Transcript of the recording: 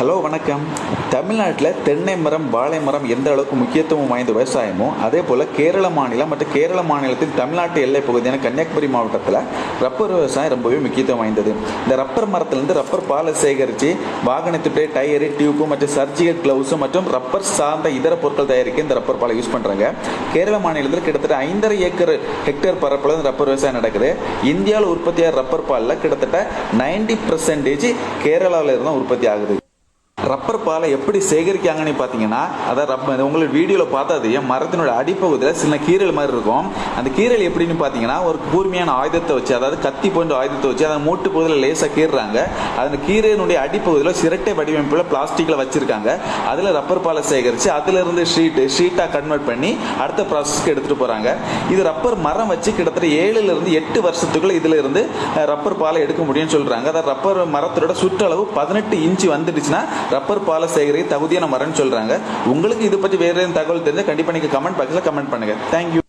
Hello வணக்கம். தமிழ்நாட்டில் தென்னை மரம் வாழை மரம் எந்த அளவுக்கு முக்கியத்துவம் வாய்ந்த விவசாயமோ அதே போல் கேரள மாநிலம் மற்றும் கேரள மாநிலத்தின் தமிழ்நாட்டு எல்லை பகுதியான கன்னியாகுமரி மாவட்டத்தில் ரப்பர் விவசாயம் ரொம்பவே முக்கியத்துவம் வாய்ந்தது. இந்த ரப்பர் மரத்திலிருந்து ரப்பர் பாலை சேகரித்து வாகனத்துடைய டயரு டியூப்பு மற்றும் சர்ஜிகல் க்ளவுஸும் மற்றும் ரப்பர் சார்ந்த இதர பொருட்கள் தயாரிக்க இந்த ரப்பர் பாலை யூஸ் பண்ணுறாங்க கேரள மாநிலத்தில் கிட்டத்தட்ட ஐந்தரை ஏக்கர் ஹெக்டேர் பரப்பில் இந்த ரப்பர் விவசாயம் நடக்குது. இந்தியாவில் உற்பத்தியாகிற ரப்பர் பாலில் கிட்டத்தட்ட நைன்டி பர்சன்டேஜ் கேரளாவில் இருந்தால் உற்பத்தி ஆகுது. ரப்பர் பாலை எப்படி சேகரிக்காங்கன்னு பார்த்தீங்கன்னா அதான் ரப்ப உங்களுக்கு வீடியோவில் பார்த்தா தெரியும் மரத்தினோட அடிப்பகுதியில் சின்ன கீரல் மாதிரி இருக்கும். அந்த கீரல் எப்படின்னு பார்த்தீங்கன்னா ஒரு கூர்மையான ஆயுதத்தை வச்சு அதாவது கத்தி போன்ற ஆயுதத்தை வச்சு அதை மூட்டு பகுதியில் லேசாக கீறுறாங்க. அந்த கீரையினுடைய அடிப்பகுதியில் சிரட்டை வடிவமைப்பில் பிளாஸ்டிக்கில் வச்சுருக்காங்க. அதில் ரப்பர் பாலை சேகரித்து அதிலிருந்து ஷீட்டு ஷீட்டாக கன்வெர்ட் பண்ணி அடுத்த ப்ராசஸ்க்கு எடுத்துகிட்டு போகிறாங்க இது ரப்பர் மரம் வச்சு கிட்டத்தட்ட ஏழுலேருந்து எட்டு வருஷத்துக்குள்ள இதுல இருந்து ரப்பர் பாலை எடுக்க முடியும்னு சொல்கிறாங்க அதாவது ரப்பர் மரத்தோட சுற்றளவு பதினெட்டு இன்ச்சு வந்துடுச்சுன்னா ரப்பர் பாலை தகுதியான மரம்னு சொல்றாங்க. உங்களுக்கு இது பற்றி வேற ஏதாவது தகவல் தெரிஞ்சா கண்டிப்பா நீங்க கமெண்ட் பாக்ஸ்ல கமெண்ட் பண்ணுங்க. தேங்க்யூ